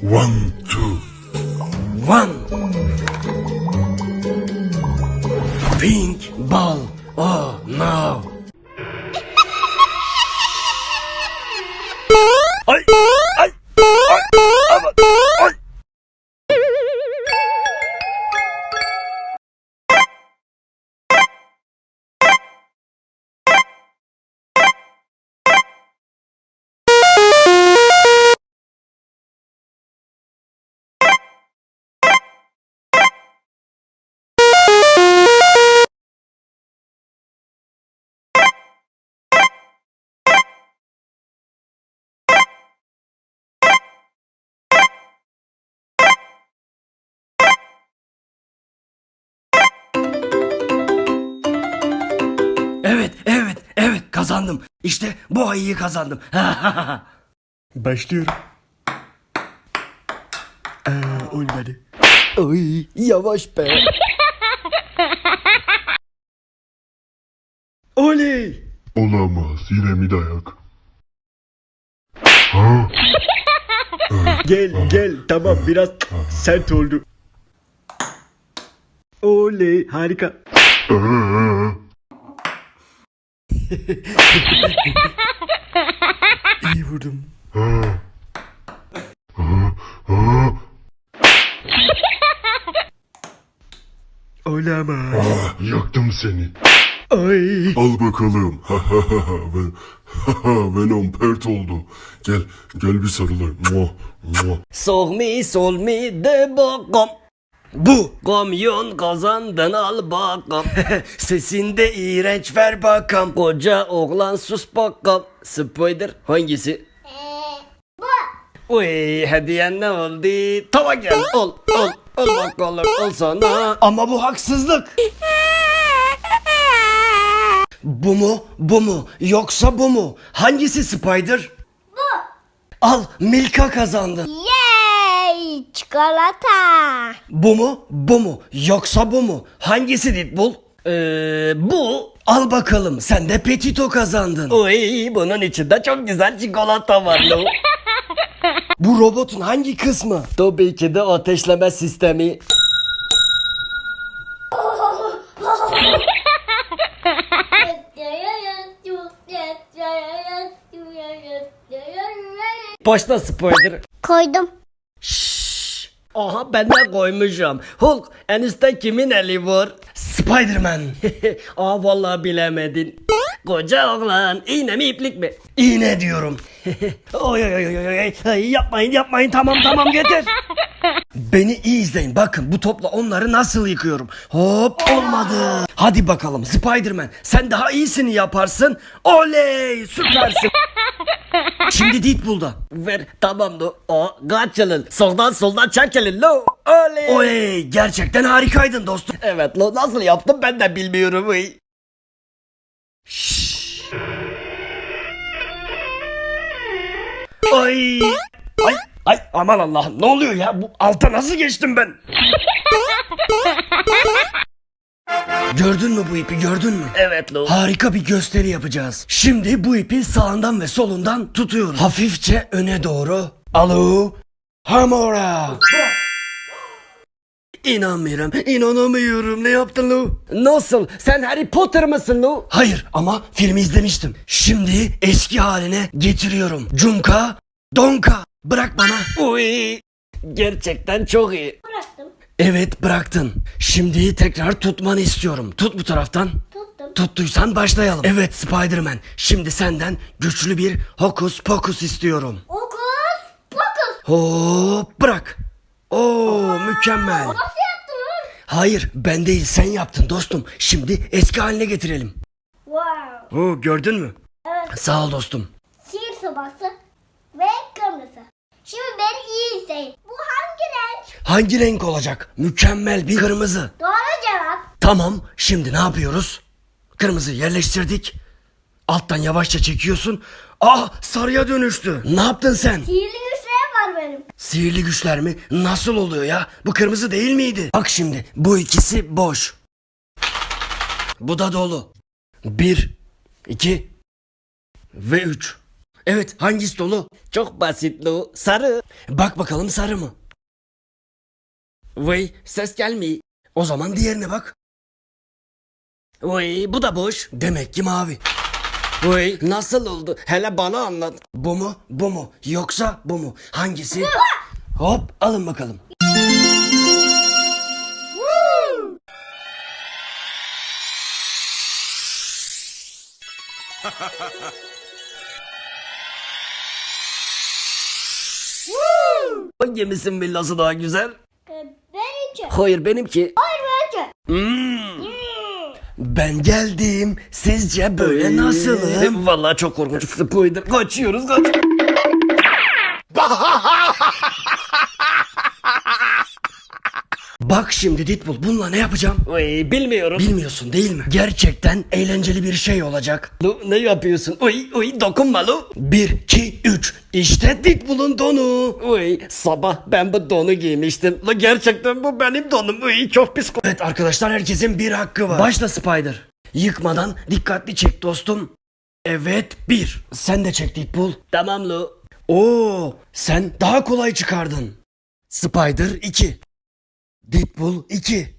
One, two. One. Evet, evet, evet kazandım. İşte bu ayıyı kazandım. Başlıyorum. Ee, olmadı. Ay, yavaş be. Oley! Olamaz. Yine mi dayak? Ha? Gel gel tamam biraz sert oldu. Oley harika. İyi vurdum. Olamaz. Ah, yaktım seni. Ay. Al bakalım. Ha, ha, ha, ha. Ven- ha, ha, Venom pert oldu. Gel, gel bir sarılayım. Muah, mi sol mi de bakalım. Bu kamyon kazandın al bakalım. Sesinde iğrenç ver bakalım. Koca oğlan sus bakalım. Spider hangisi? bu. Uy hediyen ne oldu? Tava gel ol ol ol bakalım ol sana. Ama bu haksızlık. Bu mu bu mu yoksa bu mu? Hangisi Spider? Bu. Al Milka kazandın. Yay! Çikolata. Bu mu? Bu mu? Yoksa bu mu? Hangisi Deadpool? Ee, bu. Al bakalım sen de Petito kazandın. Oy bunun içinde çok güzel çikolata var lo. bu robotun hangi kısmı? Tabii ki de ateşleme sistemi. Başla spoiler. Koydum. Aha ben de koymuşum. Hulk en üstte kimin eli var? Spiderman. Aa vallahi bilemedin. Koca oğlan iğne mi iplik mi? İğne diyorum. oy oy oy oy oy. Ay, yapmayın yapmayın tamam tamam yeter. Beni iyi izleyin. Bakın bu topla onları nasıl yıkıyorum. Hop olmadı. Hadi bakalım Spiderman sen daha iyisini yaparsın. Oley süpersin. Şimdi Deadpool'da. Ver tamam lo. O kaç yılın. Soldan soldan çekelin lo. Oley. Oley gerçekten harikaydın dostum. Evet lo nasıl yaptım ben de bilmiyorum. Şşş. Ay. Ay. Ay aman Allah'ım ne oluyor ya bu alta nasıl geçtim ben? Gördün mü bu ipi gördün mü? Evet lo. Harika bir gösteri yapacağız. Şimdi bu ipi sağından ve solundan tutuyorum. Hafifçe öne doğru. Alo. Hamora. İnanmıyorum, inanamıyorum. Ne yaptın lo? Nasıl? Sen Harry Potter mısın lo? Hayır ama filmi izlemiştim. Şimdi eski haline getiriyorum. Cumka, donka. Bırak bana. Uy. Gerçekten çok iyi. Bıraktım. Evet bıraktın. Şimdi tekrar tutmanı istiyorum. Tut bu taraftan. Tuttum. Tuttuysan başlayalım. Evet Spider-Man. Şimdi senden güçlü bir hokus pokus istiyorum. Okus pokus. Hop bırak. Oo mükemmel. Nasıl yaptın lan? Hayır ben değil sen yaptın dostum. Şimdi eski haline getirelim. Wow. Oo gördün mü? Evet. Sağ ol dostum. Sihir sobası ve kırmızı. Şimdi beni iyi izleyin. Bu hangi renk? Hangi renk olacak? Mükemmel bir kırmızı. Doğru cevap. Tamam şimdi ne yapıyoruz? Kırmızı yerleştirdik. Alttan yavaşça çekiyorsun. Ah sarıya dönüştü. Ne yaptın sen? Sihirli benim. Sihirli güçler mi? Nasıl oluyor ya? Bu kırmızı değil miydi? Bak şimdi bu ikisi boş. Bu da dolu. Bir, iki ve üç. Evet hangisi dolu? Çok basit Lu. Sarı. Bak bakalım sarı mı? Vay ses gelmiyor. O zaman diğerine bak. Vay bu da boş. Demek ki mavi. Vay nasıl oldu? Hele bana anlat. Bu mu? Bu mu? Yoksa bu mu? Hangisi? Hop alın bakalım. Hangimizin villası daha güzel? Ee, Benimki. Hayır benimki. Hayır benimki. Hmm. Ben geldim. Sizce böyle nasılım? Vallahi çok korkunç. Spoiler. Kaçıyoruz kaç. Bak şimdi Deadpool bununla ne yapacağım? Oy, bilmiyorum. Bilmiyorsun değil mi? Gerçekten eğlenceli bir şey olacak. Lu ne yapıyorsun? Oy oy dokunma Lu. 1 2 3 İşte Deadpool'un donu. Oy sabah ben bu donu giymiştim. Lu gerçekten bu benim donum. Oy çok pis. Evet arkadaşlar herkesin bir hakkı var. Başla Spider. Yıkmadan dikkatli çek dostum. Evet bir. Sen de çek Deadpool. Tamam Lu. Oo sen daha kolay çıkardın. Spider 2. Deadpool 2.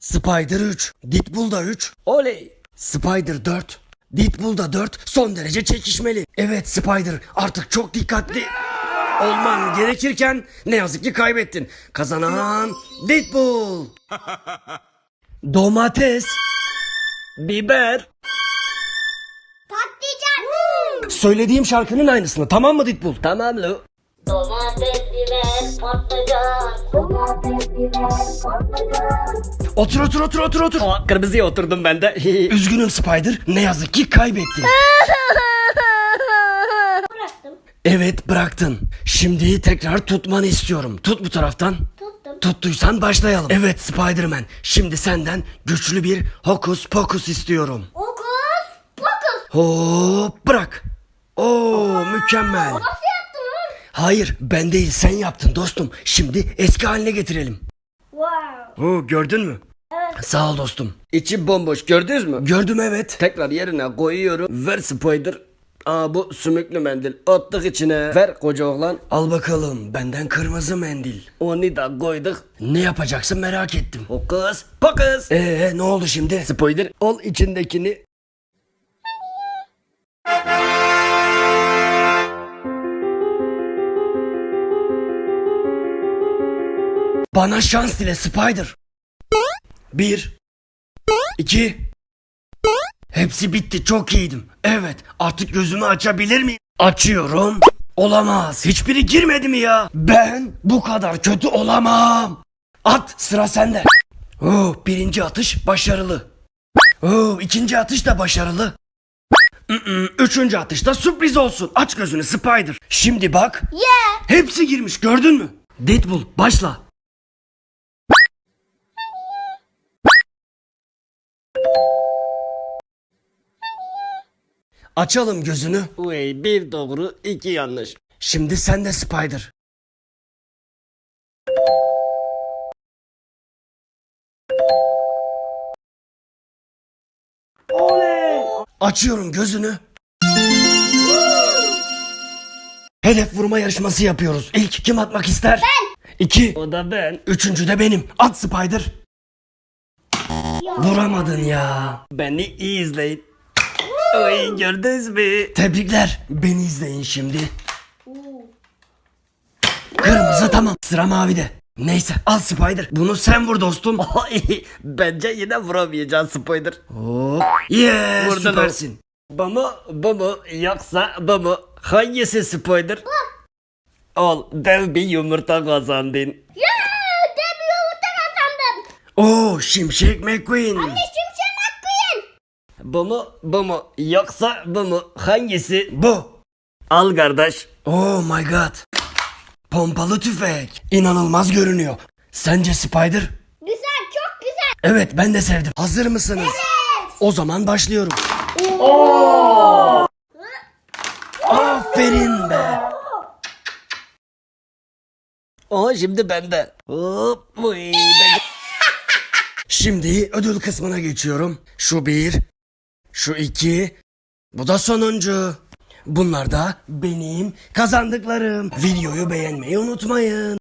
Spider 3. Deadpool da 3. Oley. Spider 4. Deadpool da 4. Son derece çekişmeli. Evet Spider artık çok dikkatli olman gerekirken ne yazık ki kaybettin. Kazanan Deadpool. Domates. Biber. Patlıcan. Söylediğim şarkının aynısını tamam mı Deadpool? Tamam lo. Domates, biber, patlıcan. Domates, biber, patlıcan. Otur otur otur otur otur. Aa, kırmızıya oturdum ben de. Üzgünüm Spider. Ne yazık ki kaybettin. Bıraktım. Evet bıraktın. Şimdi tekrar tutmanı istiyorum. Tut bu taraftan. Tuttum. Tuttuysan başlayalım. Evet Spider-Man. Şimdi senden güçlü bir hokus pokus istiyorum. Okus. Pokus. Hop bırak. Oo mükemmel. Nasıl? Hayır ben değil sen yaptın dostum. Şimdi eski haline getirelim. Wow. Oo gördün mü? Evet. Sağ ol dostum. İçi bomboş gördünüz mü? Gördüm evet. Tekrar yerine koyuyorum. Ver Spider. Aa bu sümüklü mendil. Attık içine. Ver koca oğlan. Al bakalım benden kırmızı mendil. Onu da koyduk. Ne yapacaksın merak ettim. Hokus pokus. Ee ne oldu şimdi? Spider al içindekini. Bana şans dile Spider. Bir. iki. Hepsi bitti çok iyiydim. Evet artık gözümü açabilir miyim? Açıyorum. Olamaz. Hiçbiri girmedi mi ya? Ben bu kadar kötü olamam. At sıra sende. Oo, birinci atış başarılı. Oo, ikinci atış da başarılı. Üçüncü atışta sürpriz olsun. Aç gözünü Spider. Şimdi bak. Yeah. Hepsi girmiş gördün mü? Deadpool başla. Açalım gözünü. Uy bir doğru iki yanlış. Şimdi sen de Spider. Açıyorum gözünü. Hedef vurma yarışması yapıyoruz. İlk kim atmak ister? Ben. İki. O da ben. Üçüncü de benim. At Spider. Vuramadın ya. Beni iyi izleyin. Oy gördünüz mü? Tebrikler. Beni izleyin şimdi. Kırmızı tamam. Sıra mavide. Neyse al Spider. Bunu sen vur dostum. Bence yine vuramayacaksın Spider. Hop. Yeah Vurdun süpersin. Bu mu bu mu yoksa bu mu? Hangisi Spider? Bu. Al dev bir yumurta kazandın. Yeah. Dev yumurta kazandım. Oo Şimşek McQueen. Anne şimşek McQueen. Bu mu bu mu yoksa bu mu? Hangisi? Bu. Al kardeş. Oh my god. Pompalı tüfek. İnanılmaz görünüyor. Sence Spider? Güzel çok güzel. Evet ben de sevdim. Hazır mısınız? Evet. O zaman başlıyorum. Aferin be. Aa şimdi bende. Hop. Uy, ben- Şimdi ödül kısmına geçiyorum. Şu bir. Şu iki. Bu da sonuncu. Bunlar da benim kazandıklarım. Videoyu beğenmeyi unutmayın.